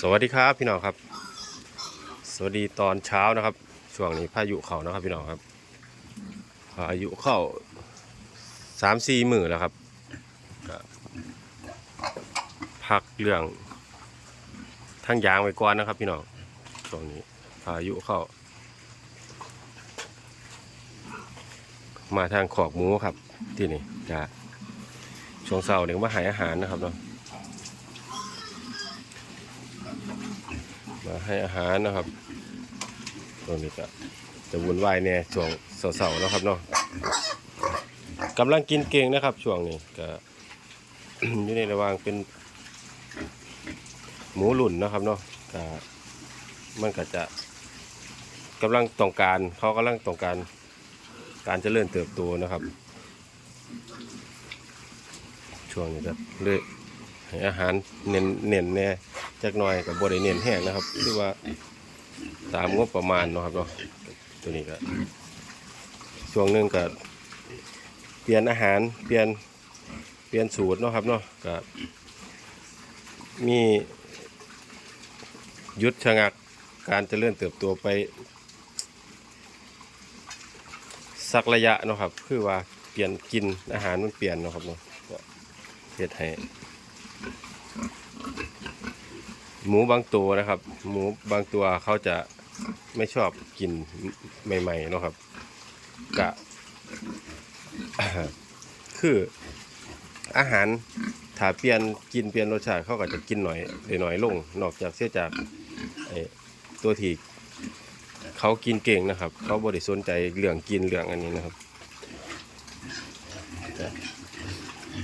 สวัสดีครับพี่น้องครับ สวัสดีตอนเช้านะครับ ช่วงนี้พายุเข้านะครับพี่น้องครับพายุเข้าสามสี่หมือแล้วครับพักเรื่องทั้งยางไว้ก่อนนะครับพี่น้องช่วงนี้พายุเข้า มาทางขอกหมูครับที่นี่จะช่วงเสาร์เนี่ยมาหายอาหารนะครับเนาะ มา ให้อาหารนะครับตรงนี้ก็จะวุ่นวายเนี่ยช่วงเสาร์ๆนะครับเนาะกำลังกินเก่งนะครับ ช่วงนี้ก็อยู่ในระหว่างเป็น หมูหลุ่นนะครับเนาะก็มันก็จะกำลังต้องการเขากำลังต้องการการเจริญเติบโตนะครับ ช่วงนี้ก็เลยให้ อาหารเน้นเน้นแน่จักหน่อยกับบริเนียนแห้งนะครับคือว่าตามงบประมาณเนาะครับเนาะตัวนี้ก็ช่วงหนึงก็เปลี่ยนอาหารเปลี่ยนเปลี่ยนสูตรเนาะครับเนาะก็มีหยุดชะงักการจเจริญเติบโตไป สักระยะเนาะครับ คือว่าเปลี่ยนกินอาหารมันเปลี่ยนเนาะครับเนาะเฮ็ดให้ หมูบางตัวนะครับ หมูบางตัวเขาจะไม่ชอบกินใหม่ๆนะครับกะคืออาหารถ้าเปลี่ยนกินเปลี่ยนรสชาติเขาก็จะกินหน่อยได้หน่อยลง นอกจากเสียจากตัวที่เขากินเก่งนะครับ เขาบริสนใจเรื่องกินเรื่องอันนี้นะครับ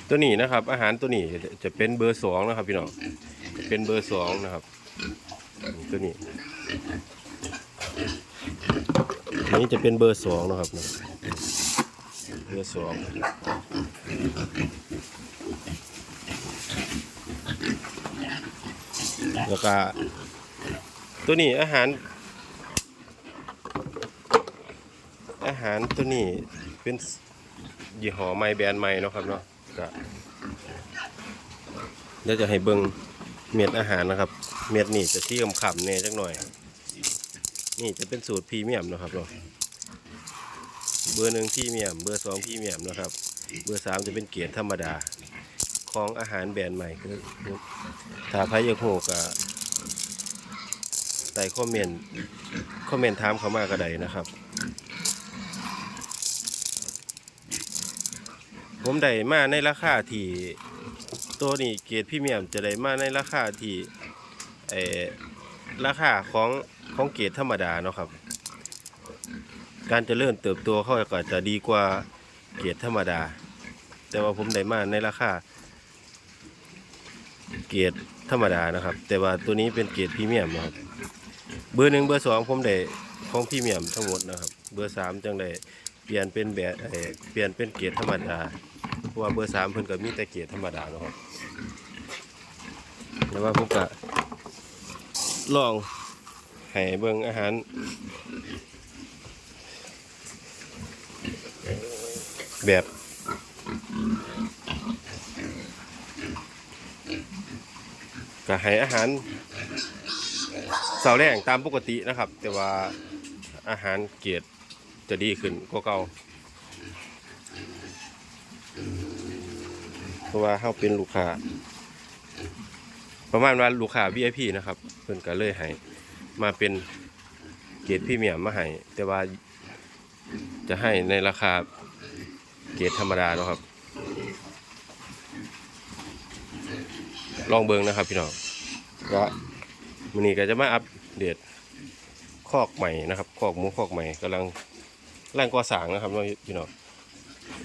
ตัวนี้นะครับ อาหารตัวนี้จะเป็นเบอร์สองนะครับ พี่น้องเป็นเบอร์สองนะครับ ตัวนี้อันนี้จะเป็นเบอร์สองนะครับเบอร์สองแล้วก็ตัวนี้อาหาร อาหารตัวนี้เป็นยี่ห้อไม้แบรนด์ใหม่นะครับเนาะ ก็เดี๋ยวจะให้เบิ่งเม็ดอาหารนะครับ เม็ดนี่จะที่ขำๆเนี่ยจักหน่อย นี่จะเป็นสูตรพรีเมียมนะครับเนาะเบอร์หนึ่งพรีเมียม เบอร์สองพรีเมียมนะครับ เบอร์สามจะเป็นเกียรธรรมดา ของอาหารแบรนด์ใหม่คือถ้าใครอยกโหกะใส่คอมเมนต์คอมเมนต์ถามเขามาก็ได้นะครับ ผมได้มาในราคาที่ตัวนี้เกรดพรีเมียมจะได้มาในราคาที่เออราคาของของเกรดธรรมดาเนาะครับ การจะเริ่มเติบโตเขาก็จะดีกว่าเกรดธรรมดา แต่ว่าผมได้มาในราคาเกรดธรรมดานะครับ แต่ว่าตัวนี้เป็นเกรดพรีเมียมนะครับเบอร์หนึ่งเบอร์สองผมได้ของพรีเมียมทั้งหมดนะครับ เบอร์สามจังได้เปลี่ยนเป็นแบบเปลี่ยนเป็นเกรดธรรมดา ราะว่าเบอร์สามเพิ่นก็มีแต่เกรดธรรมดาเนาะครับแล้วว่าผมก็ลองให้เบิ่งอาหารแบบก็ให้อาหารเสาแรงตามปกตินะครับ แต่ว่าอาหารเกียรติจะดีขึ้นกว่าเก่า เพ ราะว่าเขาเป็นลูกค้าประมาณว่าลูกค้า VIP นะครับเพิ่นก็เลยให้มาเป็นเกรดพรีเมียมมาให้แต่ว่าจะให้ในราคาเกรดธรรมดาเนาะครับ ลองเบิงนะครับพี่น้องก็มื้อนี้ก็จะมาอัปเดตคอกใหม่นะครับคอกหมูคอกใหม่กำลังกำลังก่อสร้างนะครับพี่น้อง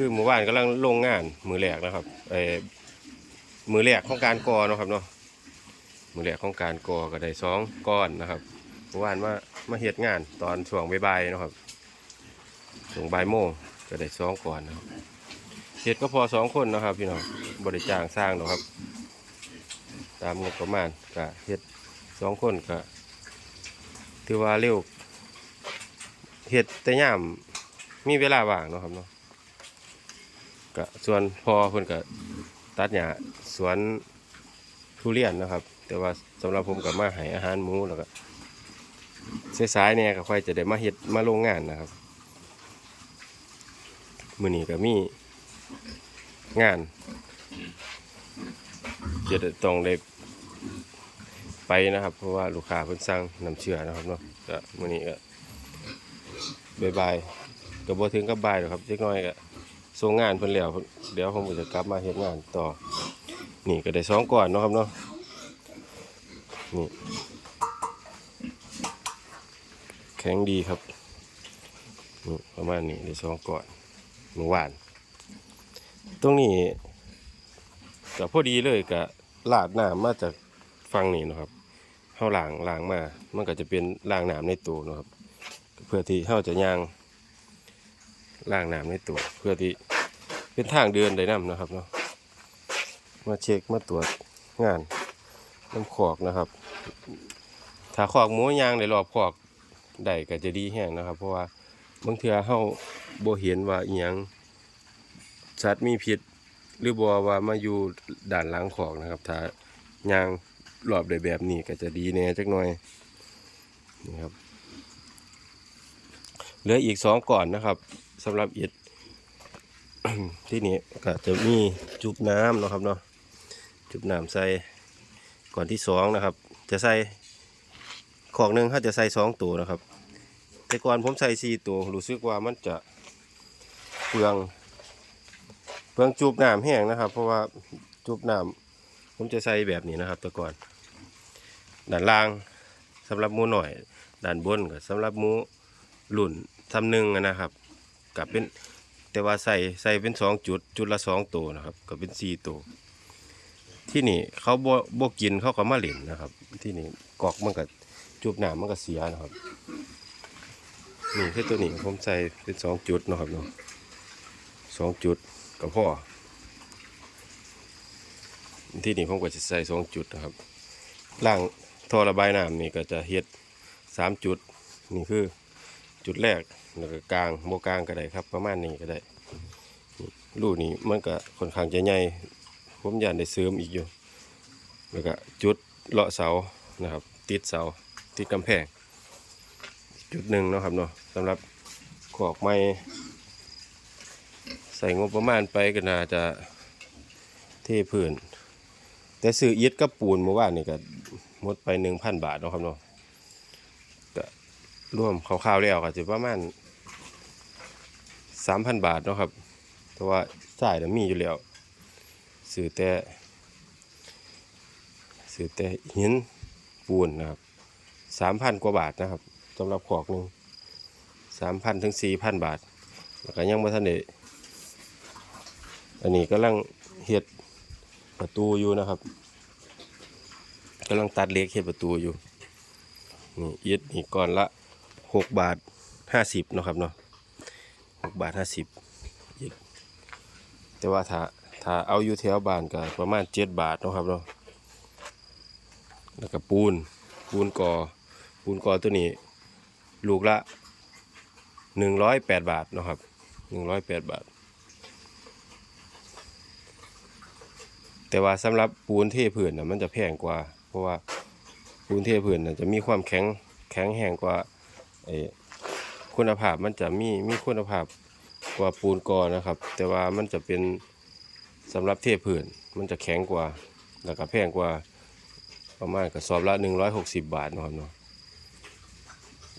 คือหมู่บ้านกำลังลงงานมือแรกนะครับเออมือแรกของการก่อเนาะครับเนาะมือแรกของการก่อก็ได้สองก้อนนะครับหมู่บ้านมามาเฮ็ดงานตอนช่วงบ่ายๆนะครับช่วงบ่ายโมงก็ได้สองก้อนนะครับเฮ็ดก็พอสองคนนะครับพี่น้องบริจ้างสร้างนะครับ ตามงบประมาณก็เฮ็ดสองคนก็ถือว่าเร็วเฮ็ดแต่ยามมีเวลาว่างเนาะครับเนาะ ก็ส่วนพอเพิ่นก็ตัดหญ้าสวนทุเรียนนะครับ แต่ว่าสำหรับผมกับมาให้อาหารหมูแล้วก็สายๆเนี่ยก็ค่อยจะได้มาเฮ็ดมาโรงงานนะครับมื้อนี้ก็มีงานจะได้ต้องได้ไปนะครับ เพราะว่าลูกค้าเพิ่นสั่งน้ำเชื่อนะครับเนาะก็มื้อนี้ก็บายๆก็บ่ถึงกับบายหรอกครับเล็กน้อยก็ ส่งงานเพิ่นแล้วเดี๋ยวผมก็จะกลับมาเฮ็ดงานต่อ นี่ก็ได้สองก่อนเนาะครับเนาะนี่แข็งดีครับนี่ประมาณนี้ได้สองก่อนเมื่อวาน ตรงนี้ก็พอดีเลยกับลาดน้ำมาจากฝั่งนี้เนะครับเฮาล้างล้างมา มันก็จะเป็นล้างน้ำในตู้เนะครับ เพื่อที่เฮาจะย่างล้างน้ำในตู้เพื่อที่ เป็นทางเดินได้น้ำนะครับเนาะมาเช็คมาตรวจงานน้ำขอกนะครับ ถ้าขอกหมูยางในรอบขอกได้ก็จะดีแห้งนะครับ เพราะว่าบางเทื่อเฮาบ่เห็นว่าอีหยังสัตว์มีพิษหรือบ่ว่ามาอยู่ด้านหลังขอกนะครับ ถ้ายางรอบได้แบบนี้ก็จะดีแน่จักหน่อยนี่ครับเหลืออีกสองก่อนนะครับสำหรับอิฐ ที่นี่ก็จะมีจุบน้ำนะครับเนาะจุบน้ำใส่ก่อนที่สองนะครับ จะใส่ของหนึ่งถ้าจะใส่สองตัวนะครับ แต่ก่อนผมใส่สี่ตัวรู้สึกว่ามันจะเปลืองเปลืองจุบน้ำแห้งนะครับ เพราะว่าจุบน้ำผมจะใส่แบบนี้นะครับ แต่ก่อนด้านล่างสำหรับมูหน่อยด้านบนก็สำหรับมูหลุ่นทำหนึ่งนะครับกับเป็น แต่ว่าใส่ใส่เป็นสองจุดจุดละสองตัวนะครับ ก็เป็นสี่ตัวที่นี่เขาบ่บ่กินเขาก็มาเล่นนะครับ ที่นี่กอกมันก็จุบหนามมันก็เสียนะครับนี่คือตัวนี้ผมใส่เป็นสองจุดนะครับเนาะสองจุดก็พอที่นี่ผมก็จะใส่สองจุดนะครับล่างท่อระบายน้ำนี่ก็จะเฮ็ดสามจุดนี่คือ จุดแรกแล้วก็กลางโบกลางก็ได้ครับ ประมาณนี้ก็ได้นี่รูนี้มันก็ค่อนข้างจะใหญ่ผมยากได้เสริมอีกอยู่ แล้วก็จุดเลาะเสานะครับ ติดเสาติดกำแพง จุดหนึ่งนะครับเนาะสำหรับขอกไม้ใส่งบประมาณไปก็น่าจะเทพื้น แต่ซื้ออิฐกับปูนเมื่อวานนี่ก็หมดไปหนึ่งพันบาทนะครับเนาะ รวมคร่าวๆแล้วก็จะประมาณสามพันบาทเนาะครับเพราะว่าจ่ายน่ะมีอยู่แล้วซื้อแต่ซื้อแต่หินปูนนะครับสามพันกว่าบาทนะครับสำหรับขอกหนึ่งสามพันถึงสี่พันบาท แล้วก็ยังไม่ทันได้อันนี้กำลังเฮ็ดประตูอยู่นะครับกำลังตัดเล็กเฮ็ดประตูอยู่นี่อิฐนี่ก่อนละ หกบาทห้าสิบเนาะครับเนาะหกบาทห้าสิบอีกแต่ว่าถ้าถ้าเอาอยู่แถวบ้านก็ประมาณเจ็ดบาทเนาะครับเนาะแล้วก็ปูนปูนก่อปูนก่อตัวนี้ ลูกละหนึ่งร้อยแปดบาทเนาะครับหนึ่งร้อยแปดบาท แต่ว่าสำหรับปูนเทพื้นนะมันจะแพงกว่า เพราะว่าปูนเทพื้นนะจะมีความแข็งแข็งแห้งกว่า ไอ้คุณภาพมันจะมีมีคุณภาพกว่าปูนกอนะครับ แต่ว่ามันจะเป็นสำหรับเทพื้นมันจะแข็งกว่า แล้วก็แพงกว่าประมาณกระสอบละ160 บาทนะครับเนาะ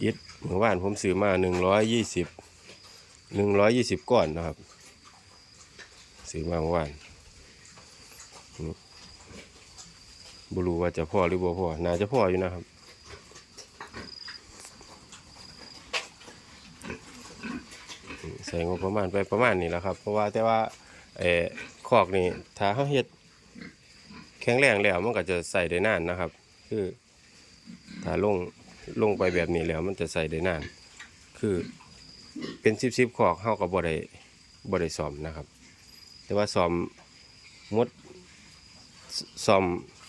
อิฐเมื่อวานผมซื้อมา 120 120 ก้อนนะครับซื้อมาเมื่อวานนี่บรูว่าจะพ่อหรือบ่พ่อน่าจะพ่ออยู่นะครับ ส่งบประมาณไปประมาณนี้แหละครับ เพราะว่าแต่ว่าเออคอกนี่ถ้าเขาเฮ็ดแข็งแรงแล้วมันก็จะใส่ได้นานนะครับ คือถ้าลงลงไปแบบนี้แล้วมันจะใส่ได้นาน คือเป็นซิบซิบๆคอกเขาก็บ่ได้บ่ได้ซ่อมนะครับ แต่ว่าซ่อมมดซซ่อม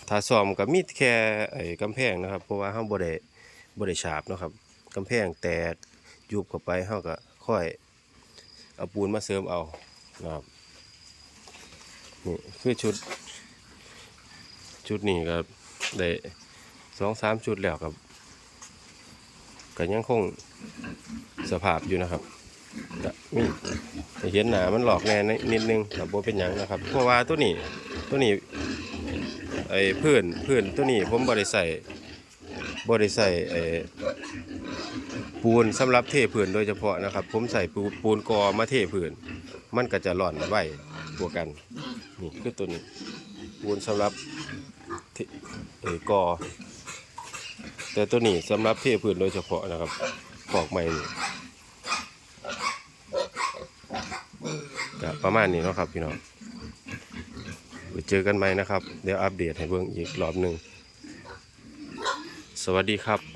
ถ้าซ่อมก็มีดแค่ไอ้กำแพงนะครับ เพราะว่าเขาบ่ได้บ่ได้ฉาบนะครับกำแพงแตกยุบเข้าไปเขาก็ค่อย เอาปูนมาเสริมเอานะครับนี่คือชุด ชุดนี้ก็ได้สองสามชุดแล้วครับก็ยังคงสภาพอยู่นะครับก็มีให้เห็นหนามันหลอกแน่นิดนึงแต่บ่เป็นหยังนะครับ เพราะว่าตัวนี้ตัวนี้ไอ้พื้นพื้นตัวนี้ผมบ่ได้ใส่บ่ได้ใส่ไอ้ ปูนสำหรับเทพื้นโดยเฉพาะนะครับ ผมใส่ปูปูนกอมาเทพื้นมันก็จะร่อนไว้กว่ากันนี่คือตัวนี้ปูนสำหรับเทเอ่อกอแต่ตัวนี้สำหรับเทพื้นโดยเฉพาะนะครับปอกใหม่นี่ก็ประมาณนี้เนาะครับพี่น้องเจอกันใหม่นะครับ เดี๋ยวอัปเดตให้เบิ่งอีกรอบหนึ่งสวัสดีครับ